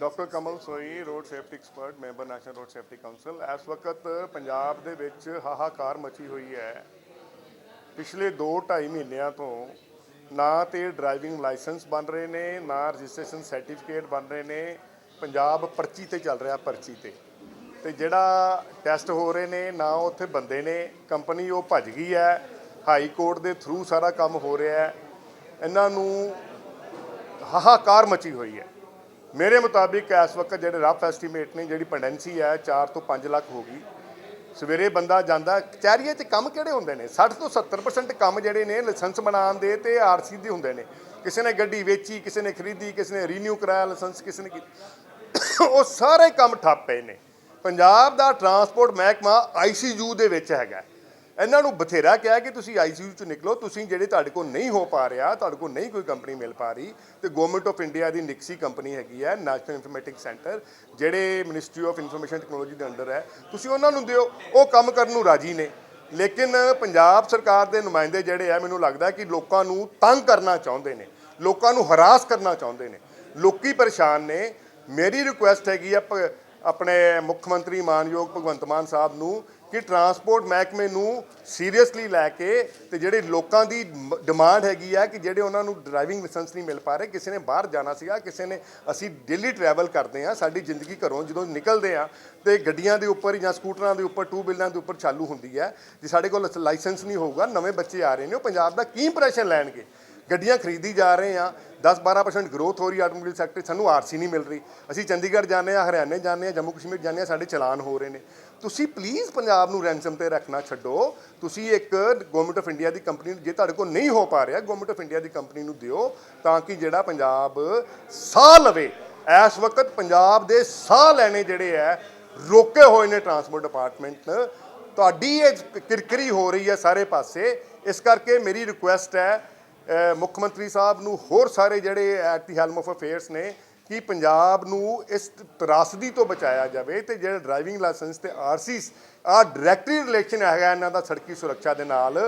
Doctor Kamal Soi road safety expert member national road safety council ਇਸ ਵਕਤ ਪੰਜਾਬ ਦੇ ਵਿੱਚ ਹਾਹਾਕਾਰ ਮਚੀ ਹੋਈ ਹੈ। ਪਿਛਲੇ 2-2.5 ਮਹੀਨਿਆਂ ਤੋਂ ਨਾ ਤੇ ਡਰਾਈਵਿੰਗ ਲਾਇਸੈਂਸ ਬਣ ਰਹੇ ਨੇ, ਨਾ ਰਜਿਸਟ੍ਰੇਸ਼ਨ ਸਰਟੀਫਿਕੇਟ ਬਣ ਰਹੇ ਨੇ। ਪੰਜਾਬ ਪਰਚੀ ਤੇ ਚੱਲ ਰਿਹਾ ਪਰਚੀ ਤੇ। ਤੇ ਜਿਹੜਾ ਟੈਸਟ ਹੋ ਰਹੇ ਨੇ, ਨਾ ਉੱਥੇ ਬੰਦੇ ਨੇ। ਕੰਪਨੀ ਉਹ ਭੱਜ ਗਈ ਹੈ। ਹਾਈ ਕੋਰਟ ਦੇ ਥਰੂ ਸਾਰਾ ਕੰਮ ਹੋ ਰਿਹਾ ਹੈ। ਇਹਨਾਂ ਨੂੰ ਹਾਹਾਕਾਰ ਮਚੀ ਹੋਈ ਹੈ। ਮੇਰੇ ਮੁਤਾਬਿਕ ਇਸ ਵਕਤ ਜਿਹੜੇ ਰਫ ਐਸਟੀਮੇਟ ਨੇ, ਜਿਹੜੀ ਪੈਂਡੈਂਸੀ ਹੈ 4 ਤੋਂ 5 ਲੱਖ ਹੋ ਗਈ। ਸਵੇਰੇ ਬੰਦਾ ਜਾਂਦਾ ਕਚਹਿਰੀਆਂ 'ਚ ਕੰਮ ਕਿਹੜੇ ਹੁੰਦੇ ਨੇ? 60 ਤੋਂ 70% ਕੰਮ ਜਿਹੜੇ ਨੇ, ਲਾਇਸੈਂਸ ਬਣਾਉਣ ਦੇ ਤੇ ਆਰਸੀ ਦੇ ਹੁੰਦੇ ਨੇ। ਕਿਸੇ ਨੇ ਗੱਡੀ ਵੇਚੀ, ਕਿਸੇ ਨੇ ਖਰੀਦੀ, ਕਿਸੇ ਨੇ ਰੀਨਿਊ ਕਰਾਇਆ, ਲਾਇਸੈਂਸ ਕਿਸੇ ਨੇ ਕੀਤਾ। ਉਹ ਸਾਰੇ ਕੰਮ ਠੱਪ ਪਏ ਨੇ। ਪੰਜਾਬ ਦਾ ਟਰਾਂਸਪੋਰਟ ਮਹਿਕਮਾ ਆਈਸੀਯੂ ਦੇ ਵਿੱਚ ਹੈਗਾ। ਇਹਨਾਂ ਨੂੰ ਬਥੇਰਾ ਕਿਹਾ ਕਿ ਤੁਸੀਂ ਆਈਸੀਯੂ ਚ ਨਿਕਲੋ, ਤੁਸੀਂ ਜਿਹੜੇ ਤੁਹਾਡੇ ਕੋਲ ਨਹੀਂ ਹੋ ਪਾ ਰਿਹਾ, ਤੁਹਾਡੇ ਕੋਲ ਨਹੀਂ ਕੋਈ ਕੰਪਨੀ ਮਿਲ ਪਾ ਰਹੀ, ਤੇ ਗਵਰਨਮੈਂਟ ਆਫ ਇੰਡੀਆ ਦੀ ਨਿਕਸੀ ਕੰਪਨੀ ਹੈਗੀ ਹੈ ਨੈਸ਼ਨਲ ਇਨਫੋਰਮੈਟਿਕ ਸੈਂਟਰ ਜਿਹੜੇ ਮਿਨਿਸਟਰੀ ਆਫ ਇਨਫੋਰਮੇਸ਼ਨ ਟੈਕਨੋਲੋਜੀ ਦੇ ਅੰਡਰ ਹੈ, ਤੁਸੀਂ ਉਹਨਾਂ ਨੂੰ ਦਿਓ, ਉਹ ਕੰਮ ਕਰਨ ਨੂੰ ਰਾਜੀ ਨੇ। ਲੇਕਿਨ ਪੰਜਾਬ ਸਰਕਾਰ ਦੇ ਨੁਮਾਇੰਦੇ ਜਿਹੜੇ ਆ, ਮੈਨੂੰ ਲੱਗਦਾ ਕਿ ਲੋਕਾਂ ਨੂੰ ਤੰਗ ਕਰਨਾ ਚਾਹੁੰਦੇ ਨੇ, ਲੋਕਾਂ ਨੂੰ ਹਰਾਸ ਕਰਨਾ ਚਾਹੁੰਦੇ ਨੇ। ਲੋਕੀ ਪਰੇਸ਼ਾਨ ਨੇ। ਮੇਰੀ ਰਿਕੁਐਸਟ ਹੈਗੀ ਆ ਪ- ਆਪਣੇ ਮੁੱਖ ਮੰਤਰੀ ਮਾਨਯੋਗ ਭਗਵੰਤ ਮਾਨ ਸਾਹਿਬ ਨੂੰ ਕਿ ਟਰਾਂਸਪੋਰਟ ਮਹਿਕਮੇ ਨੂੰ ਸੀਰੀਅਸਲੀ ਲੈ ਕੇ ਤੇ ਜਿਹੜੇ ਲੋਕਾਂ ਦੀ ਮ- ਡਿਮਾਂਡ ਹੈਗੀ ਆ ਕਿ ਜਿਹੜੇ ਉਹਨਾਂ ਨੂੰ ਡਰਾਈਵਿੰਗ ਲਾਇਸੈਂਸ ਨਹੀਂ ਮਿਲ ਪਾ ਰਹੇ, ਕਿਸੇ ਨੇ ਬਾਹਰ ਜਾਣਾ ਸੀਗਾ, ਕਿਸੇ ਨੇ ਅਸੀਂ ਡੇਲੀ ਟਰੈਵਲ ਕਰਦੇ ਆ ਸਾਡੀ ਜ਼ਿੰਦਗੀ ਘਰੋਂ ਜਦੋਂ ਨਿਕਲਦੇ ਆ ਤੇ ਗੱਡੀਆਂ ਦੇ ਉੱਪਰ ਜਾਂ ਸਕੂਟਰਾਂ ਦੇ ਉੱਪਰ ਟੂ ਵੀਲਰਾਂ ਦੇ ਉੱਪਰ ਚਾਲੂ ਹੁੰਦੀ ਹੈ, ਜੇ ਸਾਡੇ ਕੋਲ ਲਾਇਸੈਂਸ ਨਹੀਂ ਹੋਊਗਾ, ਨਵੇਂ ਬੱਚੇ ਆ ਰਹੇ ਨੇ, ਉਹ ਪੰਜਾਬ ਦਾ ਕੀ ਇੰਪ੍ਰੈਸ਼ਨ ਲੈਣਗੇ? ਗੱਡੀਆਂ ਖਰੀਦੀ ਜਾ ਰਹੇ ਆ 10-12% ਗਰੋਥ ਹੋ ਰਹੀ ਆਟੋਮੋਬਾਈਲ ਸੈਕਟਰ 'ਚ, ਸਾਨੂੰ ਆਰਸੀ ਨਹੀਂ ਮਿਲ ਰਹੀ। ਅਸੀਂ ਚੰਡੀਗੜ੍ਹ ਜਾਂਦੇ ਆ ਹਰਿਆਣੇ ਜਾਂਦੇ ਆ ਜੰਮੂ ਕਸ਼ਮੀਰ ਜਾਂਦੇ ਆ ਸਾਡੇ ਚਲਾਨ ਹੋ ਰਹੇ ਨੇ। ਤੁਸੀਂ ਪਲੀਜ਼ ਪੰਜਾਬ ਨੂੰ ਰੈਂਸਮ ਤੇ ਰੱਖਣਾ ਛੱਡੋ। ਤੁਸੀਂ ਇੱਕ ਗਵਰਨਮੈਂਟ ਆਫ ਇੰਡੀਆ ਦੀ ਕੰਪਨੀ ਜੇ ਤੁਹਾਡੇ ਕੋਲ ਨਹੀਂ ਹੋ ਪਾ ਰਿਹਾ ਗਵਰਨਮੈਂਟ ਆਫ ਇੰਡੀਆ ਦੀ ਕੰਪਨੀ ਨੂੰ ਦਿਓ ਤਾਂ ਕਿ ਜਿਹੜਾ ਪੰਜਾਬ ਸਾਹ ਲਵੇ। ਇਸ ਵਕਤ ਪੰਜਾਬ ਦੇ ਸਾਹ ਲੈਣੇ ਜਿਹੜੇ ਹੈ ਰੋਕੇ ਹੋਏ ਨੇ ਟਰਾਂਸਪੋਰਟ ਡਿਪਾਰਟਮੈਂਟ ਤੁਹਾਡੀ ਇਹ ਕਿਰਕਰੀ ਹੋ ਰਹੀ ਹੈ ਸਾਰੇ ਪਾਸੇ। ਇਸ ਕਰਕੇ ਮੇਰੀ ਰਿਕੁਐਸਟ ਹੈ ਮੁੱਖ ਮੰਤਰੀ ਸਾਹਿਬ ਨੂੰ ਹੋਰ ਸਾਰੇ ਜਿਹੜੇ at the helm of affairs ਨੇ ਕਿ ਪੰਜਾਬ ਨੂੰ ਇਸ ਤਰਾਸਦੀ ਤੋਂ ਬਚਾਇਆ ਜਾਵੇ ਤੇ ਜਿਹੜਾ ਡਰਾਈਵਿੰਗ ਲਾਇਸੈਂਸ ਤੇ ਆਰਸੀਸ ਆ ਡਾਇਰੈਕਟਲੀ ਰਿਲੇਸ਼ਨ ਹੈਗਾ ਇਹਨਾਂ ਦਾ ਸੜਕੀ ਸੁਰੱਖਿਆ ਦੇ ਨਾਲ,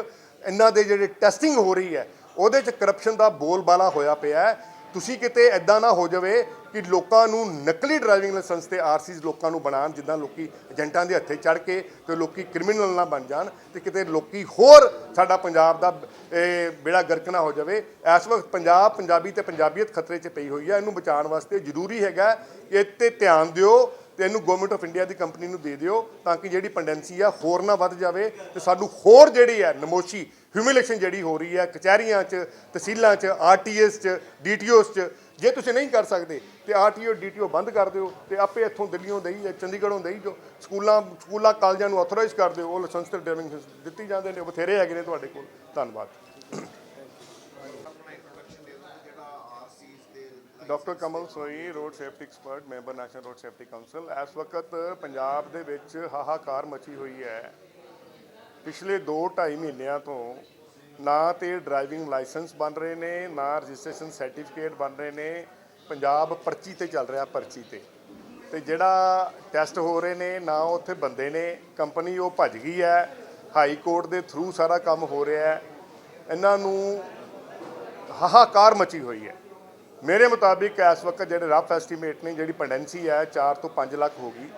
ਇਹਨਾਂ ਦੇ ਜਿਹੜੇ ਟੈਸਟਿੰਗ ਹੋ ਰਹੀ ਹੈ, ਉਹਦੇ 'ਚ ਕਰਪਸ਼ਨ ਦਾ ਬੋਲਬਾਲਾ ਹੋਇਆ ਪਿਆ ਹੈ। ਤੁਸੀਂ ਕਿਤੇ ਐਦਾਂ ਨਾ ਹੋ ਜਾਵੇ ਕਿ ਲੋਕਾਂ ਨੂੰ ਨਕਲੀ ਡਰਾਈਵਿੰਗ ਲਾਇਸੈਂਸ ਤੇ ਆਰਸੀਜ਼ ਲੋਕਾਂ ਨੂੰ ਬਣਾਉਣ, ਜਿੱਦਾਂ ਲੋਕੀ ਏਜੰਟਾਂ ਦੇ ਹੱਥੇ ਚੜ ਕੇ ਤੇ ਲੋਕੀ ਕ੍ਰਿਮੀਨਲ ਨਾ ਬਣ ਜਾਣ ਤੇ ਕਿਤੇ ਲੋਕੀ ਹੋਰ ਸਾਡਾ ਪੰਜਾਬ ਦਾ ਬੇੜਾ ਗਰਕ ਨਾ ਹੋ ਜਾਵੇ। ਇਸ ਵਕਤ ਪੰਜਾਬ, ਪੰਜਾਬੀ ਤੇ ਪੰਜਾਬੀਅਤ ਖਤਰੇ 'ਚ ਪਈ ਹੋਈ ਹੈ। ਇਹਨੂੰ ਬਚਾਉਣ ਵਾਸਤੇ ਜ਼ਰੂਰੀ ਹੈਗਾ ਕਿ ਇਹ ਤੇ ਧਿਆਨ ਦਿਓ। ਤੇ ਇਹਨੂੰ ਗਵਰਨਮੈਂਟ ਆਫ ਇੰਡੀਆ ਦੀ ਕੰਪਨੀ ਨੂੰ ਦੇ ਦਿਓ ਤਾਂ ਕਿ ਜਿਹੜੀ ਪੈਂਡੈਂਸੀ ਆ ਹੋਰ ਨਾ ਵੱਧ ਜਾਵੇ ਤੇ ਸਾਨੂੰ ਹੋਰ ਜਿਹੜੀ ਹੈ ਨਮੋਸ਼ੀ ਹਿਊਮਿਲੇਸ਼ਨ ਜਿਹੜੀ ਹੋ ਰਹੀ ਹੈ ਕਚਹਿਰੀਆਂ 'ਚ, ਤਹਿਸੀਲਾਂ 'ਚ ਆਰਟੀਐਸ 'ਚ ਡੀਟੀਓਸ 'ਚ, ਜੇ ਤੁਸੀਂ ਨਹੀਂ ਕਰ ਸਕਦੇ, ਤੇ ਆਰਟੀਓ ਡੀਟੀਓ ਬੰਦ ਕਰ ਦਿਓ ਤੇ ਆਪੇ ਇੱਥੋਂ ਦਿੱਲੀੋਂ ਦੇਈ ਜਾਂ ਚੰਡੀਗੜ੍ਹੋਂ ਦੇਈ ਜੋ ਸਕੂਲਾਂ ਸਕੂਲਾਂ, ਕਾਲਜਾਂ ਨੂੰ ਆਥੋਰਾਈਜ਼ ਕਰ ਦਿਓ, ਉਹ ਲਾਇਸੈਂਸ ਤੇ ਡਰਾਈਵਿੰਗ ਦਿੱਤੀ ਜਾਂਦੇ ਨੇ ਬਥੇਰੇ ਹੈਗੇ ਨੇ ਤੁਹਾਡੇ ਕੋਲ, ਧੰਨਵਾਦ। Doctor Kamal Soi road safety expert member national road safety council ਇਸ ਵਕਤ ਪੰਜਾਬ ਦੇ ਵਿੱਚ ਹਾਹਾਕਾਰ ਮਚੀ ਹੋਈ ਹੈ। ਪਿਛਲੇ 2-2.5 ਮਹੀਨਿਆਂ ਤੋਂ ਨਾ ਤੇ ਡਰਾਈਵਿੰਗ ਲਾਇਸੈਂਸ ਬਣ ਰਹੇ ਨੇ, ਨਾ ਰਜਿਸਟ੍ਰੇਸ਼ਨ ਸਰਟੀਫਿਕੇਟ ਬਣ ਰਹੇ ਨੇ। ਪੰਜਾਬ ਪਰਚੀ ਤੇ ਚੱਲ ਰਿਹਾ ਪਰਚੀ ਤੇ। ਤੇ ਜਿਹੜਾ ਟੈਸਟ ਹੋ ਰਹੇ ਨੇ, ਨਾ ਉੱਥੇ ਬੰਦੇ ਨੇ। ਕੰਪਨੀ ਉਹ ਭੱਜ ਗਈ ਹੈ। ਹਾਈ ਕੋਰਟ ਦੇ ਥਰੂ ਸਾਰਾ ਕੰਮ ਹੋ ਰਿਹਾ ਹੈ। ਇਹਨਾਂ ਨੂੰ ਹਾਹਾਕਾਰ ਮਚੀ ਹੋਈ ਹੈ। ਮੇਰੇ ਮੁਤਾਬਿਕ ਇਸ ਵਕਤ ਜਿਹੜੇ ਰਫ ਐਸਟੀਮੇਟ ਨੇ, ਜਿਹੜੀ ਪੈਂਡੈਂਸੀ ਹੈ 4 ਤੋਂ 5 ਲੱਖ ਹੋ ਗਈ।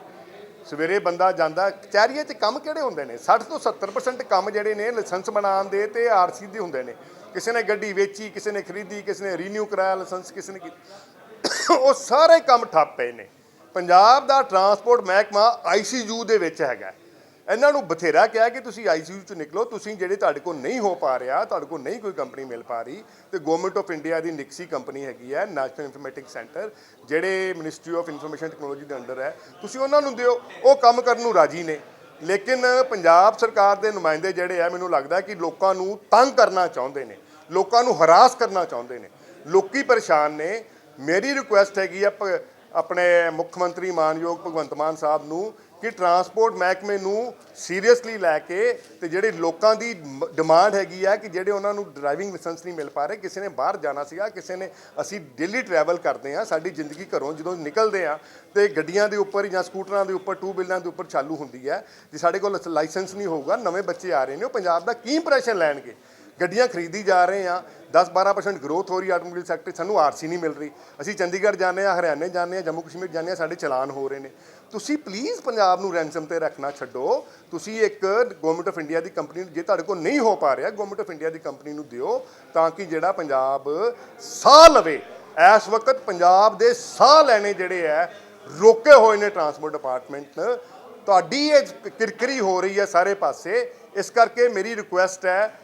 ਸਵੇਰੇ ਬੰਦਾ ਜਾਂਦਾ ਕਚਹਿਰੀਆਂ 'ਚ ਕੰਮ ਕਿਹੜੇ ਹੁੰਦੇ ਨੇ? 60 ਤੋਂ 70% ਕੰਮ ਜਿਹੜੇ ਨੇ ਲਾਇਸੈਂਸ ਬਣਾਉਣ ਦੇ ਤੇ ਆਰਸੀ ਦੇ ਹੁੰਦੇ ਨੇ। ਕਿਸੇ ਨੇ ਗੱਡੀ ਵੇਚੀ, ਕਿਸੇ ਨੇ ਖਰੀਦੀ, ਕਿਸੇ ਨੇ ਰੀਨਿਊ ਕਰਾਇਆ ਲਾਇਸੈਂਸ ਕਿਸੇ ਨੇ ਕੀਤਾ। ਉਹ ਸਾਰੇ ਕੰਮ ਠੱਪ ਪਏ ਨੇ। ਪੰਜਾਬ ਦਾ ਟਰਾਂਸਪੋਰਟ ਮਹਿਕਮਾ ਆਈਸੀਯੂ ਦੇ ਵਿੱਚ ਹੈਗਾ। ਇਹਨਾਂ ਨੂੰ ਬਥੇਰਾ ਕਿਹਾ ਕਿ ਤੁਸੀਂ ਆਈਸੀਯੂ ਚ ਨਿਕਲੋ, ਤੁਸੀਂ ਜਿਹੜੇ ਤੁਹਾਡੇ ਕੋਲ ਨਹੀਂ ਹੋ ਪਾ ਰਿਹਾ, ਤੁਹਾਡੇ ਕੋਲ ਨਹੀਂ ਕੋਈ ਕੰਪਨੀ ਮਿਲ ਪਾ ਰਹੀ, ਤੇ ਗਵਰਨਮੈਂਟ ਆਫ ਇੰਡੀਆ ਦੀ ਨਿਕਸੀ ਕੰਪਨੀ ਹੈਗੀ ਹੈ ਨੈਸ਼ਨਲ ਇਨਫੋਰਮੈਟਿਕ ਸੈਂਟਰ ਜਿਹੜੇ ਮਿਨਿਸਟਰੀ ਆਫ ਇਨਫੋਰਮੇਸ਼ਨ ਟੈਕਨੋਲੋਜੀ ਦੇ ਅੰਡਰ ਹੈ। ਤੁਸੀਂ ਉਹਨਾਂ ਨੂੰ ਦਿਓ, ਉਹ ਕੰਮ ਕਰਨ ਨੂੰ ਰਾਜੀ ਨੇ। ਲੇਕਿਨ ਪੰਜਾਬ ਸਰਕਾਰ ਦੇ ਨੁਮਾਇੰਦੇ ਜਿਹੜੇ ਆ, ਮੈਨੂੰ ਲੱਗਦਾ ਕਿ ਲੋਕਾਂ ਨੂੰ ਤੰਗ ਕਰਨਾ ਚਾਹੁੰਦੇ ਨੇ, ਲੋਕਾਂ ਨੂੰ ਹਰਾਸ ਕਰਨਾ ਚਾਹੁੰਦੇ ਨੇ। ਲੋਕੀ ਪਰੇਸ਼ਾਨ ਨੇ। ਮੇਰੀ ਰਿਕੁਐਸਟ ਹੈਗੀ ਆ ਪ- ਆਪਣੇ ਮੁੱਖ ਮੰਤਰੀ ਮਾਨਯੋਗ ਭਗਵੰਤ ਮਾਨ ਸਾਹਿਬ ਨੂੰ ਕਿ ਟਰਾਂਸਪੋਰਟ ਮਹਿਕਮੇ ਨੂੰ ਸੀਰੀਅਸਲੀ ਲੈ ਕੇ ਤੇ ਜਿਹੜੇ ਲੋਕਾਂ ਦੀ ਮ- ਡਿਮਾਂਡ ਹੈਗੀ ਆ ਕਿ ਜਿਹੜੇ ਉਹਨਾਂ ਨੂੰ ਡਰਾਈਵਿੰਗ ਲਾਇਸੈਂਸ ਨਹੀਂ ਮਿਲ ਪਾ ਰਹੇ, ਕਿਸੇ ਨੇ ਬਾਹਰ ਜਾਣਾ ਸੀਗਾ, ਕਿਸੇ ਨੇ ਅਸੀਂ ਡੇਲੀ ਟਰੈਵਲ ਕਰਦੇ ਆ ਸਾਡੀ ਜ਼ਿੰਦਗੀ ਘਰੋਂ ਜਦੋਂ ਨਿਕਲਦੇ ਆ ਤੇ ਗੱਡੀਆਂ ਦੇ ਉੱਪਰ ਜਾਂ ਸਕੂਟਰਾਂ ਦੇ ਉੱਪਰ ਟੂ ਵੀਲਰਾਂ ਦੇ ਉੱਪਰ ਚਾਲੂ ਹੁੰਦੀ ਹੈ, ਜੇ ਸਾਡੇ ਕੋਲ ਲਾਇਸੈਂਸ ਨਹੀਂ ਹੋਊਗਾ, ਨਵੇਂ ਬੱਚੇ ਆ ਰਹੇ ਨੇ, ਉਹ ਪੰਜਾਬ ਦਾ ਕੀ ਇੰਪ੍ਰੈਸ਼ਨ ਲੈਣਗੇ? ਗੱਡੀਆਂ ਖਰੀਦੀ ਜਾ ਰਹੇ ਆ 10-12% ਗਰੋਥ ਹੋ ਰਹੀ ਆਟੋਮੋਬਾਈਲ ਸੈਕਟਰ ਸਾਨੂੰ ਆਰਸੀ ਨਹੀਂ ਮਿਲ ਰਹੀ। ਅਸੀਂ ਚੰਡੀਗੜ੍ਹ ਜਾਂਦੇ ਆ ਹਰਿਆਣੇ ਜਾਂਦੇ ਆ ਜੰਮੂ ਕਸ਼ਮੀਰ ਜਾਂਦੇ ਆ ਸਾਡੇ ਚਲਾਨ ਹੋ ਰਹੇ ਨੇ। ਤੁਸੀਂ ਪਲੀਜ਼ ਪੰਜਾਬ ਨੂੰ ਰੈਂਸਮ ਤੇ ਰੱਖਣਾ ਛੱਡੋ। ਤੁਸੀਂ ਇੱਕ ਗਵਰਨਮੈਂਟ ਆਫ ਇੰਡੀਆ ਦੀ ਕੰਪਨੀ ਜੇ ਤੁਹਾਡੇ ਕੋਲ ਨਹੀਂ ਹੋ ਪਾ ਰਿਹਾ ਗਵਰਨਮੈਂਟ ਆਫ ਇੰਡੀਆ ਦੀ ਕੰਪਨੀ ਨੂੰ ਦਿਓ ਤਾਂ ਕਿ ਜਿਹੜਾ ਪੰਜਾਬ ਸਾਹ ਲਵੇ। ਇਸ ਵਕਤ ਪੰਜਾਬ ਦੇ ਸਾਹ ਲੈਣੇ ਜਿਹੜੇ ਹੈ ਰੋਕੇ ਹੋਏ ਨੇ ਟਰਾਂਸਪੋਰਟ ਡਿਪਾਰਟਮੈਂਟ ਤੁਹਾਡੀ ਇਹ ਕਿਰਕਰੀ ਹੋ ਰਹੀ ਹੈ ਸਾਰੇ ਪਾਸੇ। ਇਸ ਕਰਕੇ ਮੇਰੀ ਰਿਕੁਐਸਟ ਹੈ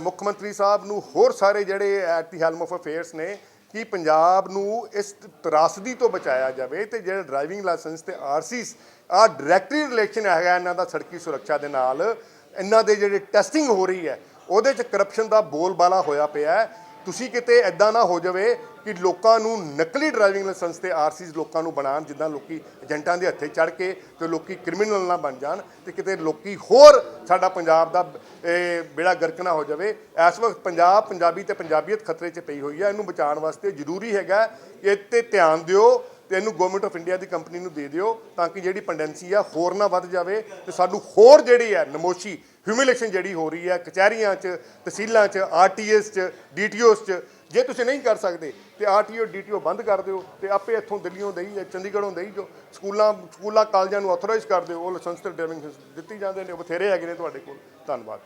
ਮੁੱਖ ਮੰਤਰੀ ਸਾਹਿਬ ਨੂੰ ਹੋਰ ਸਾਰੇ ਜਿਹੜੇ at the helm of affairs ਨੇ, ਕਿ ਪੰਜਾਬ ਨੂੰ ਇਸ ਤਰਾਸਦੀ ਤੋਂ ਬਚਾਇਆ ਜਾਵੇ ਤੇ ਜਿਹੜੇ ਡਰਾਈਵਿੰਗ ਲਾਇਸੈਂਸ ਤੇ ਆਰਸੀਸ, ਆ ਡਾਇਰੈਕਟਲੀ ਰਿਲੇਸ਼ਨ ਹੈਗਾ ਇਹਨਾਂ ਦਾ ਸੜਕੀ ਸੁਰੱਖਿਆ ਦੇ ਨਾਲ, ਇਹਨਾਂ ਦੇ ਜਿਹੜੇ ਟੈਸਟਿੰਗ ਹੋ ਰਹੀ ਹੈ, ਉਹਦੇ ਚ ਕਰਪਸ਼ਨ ਦਾ ਬੋਲਬਾਲਾ ਹੋਇਆ ਪਿਆ ਹੈ। ਤੁਸੀਂ ਕਿਤੇ ਐਦਾਂ ਨਾ ਹੋ ਜਾਵੇ ਕਿ ਲੋਕਾਂ ਨੂੰ ਨਕਲੀ ਡਰਾਈਵਿੰਗ ਲਾਇਸੈਂਸ ਤੇ ਆਰਸੀਜ਼ ਲੋਕਾਂ ਨੂੰ ਬਣਾਉਣ, ਜਿੱਦਾਂ ਲੋਕੀ ਏਜੰਟਾਂ ਦੇ ਹੱਥੇ ਚੜ ਕੇ ਤੇ ਲੋਕੀ ਕ੍ਰਿਮੀਨਲ ਨਾ ਬਣ ਜਾਣ ਤੇ ਕਿਤੇ ਲੋਕੀ ਹੋਰ ਸਾਡਾ ਪੰਜਾਬ ਦਾ ਬੇੜਾ ਗਰਕ ਨਾ ਹੋ ਜਾਵੇ। ਇਸ ਵਕਤ ਪੰਜਾਬ, ਪੰਜਾਬੀ ਤੇ ਪੰਜਾਬੀਅਤ ਖਤਰੇ 'ਚ ਪਈ ਹੋਈ ਹੈ। ਇਹਨੂੰ ਬਚਾਉਣ ਵਾਸਤੇ ਜ਼ਰੂਰੀ ਹੈਗਾ ਕਿ ਇਹ ਤੇ ਧਿਆਨ ਦਿਓ ਤੇ ਇਹਨੂੰ ਗਵਰਨਮੈਂਟ ਆਫ ਇੰਡੀਆ ਦੀ ਕੰਪਨੀ ਨੂੰ ਦੇ ਦਿਓ ਤਾਂ ਕਿ ਜਿਹੜੀ ਪੈਂਡੈਂਸੀ ਆ ਹੋਰ ਨਾ ਵੱਧ ਜਾਵੇ ਤੇ ਸਾਨੂੰ ਹੋਰ ਜਿਹੜੀ ਹੈ ਨਮੋਸ਼ੀ ਹਿਊਮਿਲੇਸ਼ਨ ਜਿਹੜੀ ਹੋ ਰਹੀ ਹੈ ਕਚਹਿਰੀਆਂ 'ਚ, ਤਹਿਸੀਲਾਂ 'ਚ ਆਰਟੀਐਸ 'ਚ ਡੀਟੀਓਸ 'ਚ, ਜੇ ਤੁਸੀਂ ਨਹੀਂ ਕਰ ਸਕਦੇ, ਤੇ ਆਰਟੀਓ ਡੀਟੀਓ ਬੰਦ ਕਰ ਦਿਓ, ਤੇ ਆਪੇ ਇੱਥੋਂ ਦਿੱਲੀੋਂ ਦੇਈ ਜਾਂ ਚੰਡੀਗੜ੍ਹੋਂ ਦੇਈ ਜੋ ਸਕੂਲਾਂ ਸਕੂਲਾਂ, ਕਾਲਜਾਂ ਨੂੰ ਆਥੋਰਾਈਜ਼ ਕਰ ਦਿਓ, ਉਹ ਲਾਇਸੈਂਸ ਤੇ ਡਰਾਈਵਿੰਗ ਦਿੱਤੀ ਜਾਂਦੇ ਨੇ ਬਥੇਰੇ ਹੈਗੇ ਨੇ ਤੁਹਾਡੇ ਕੋਲ, ਧੰਨਵਾਦ।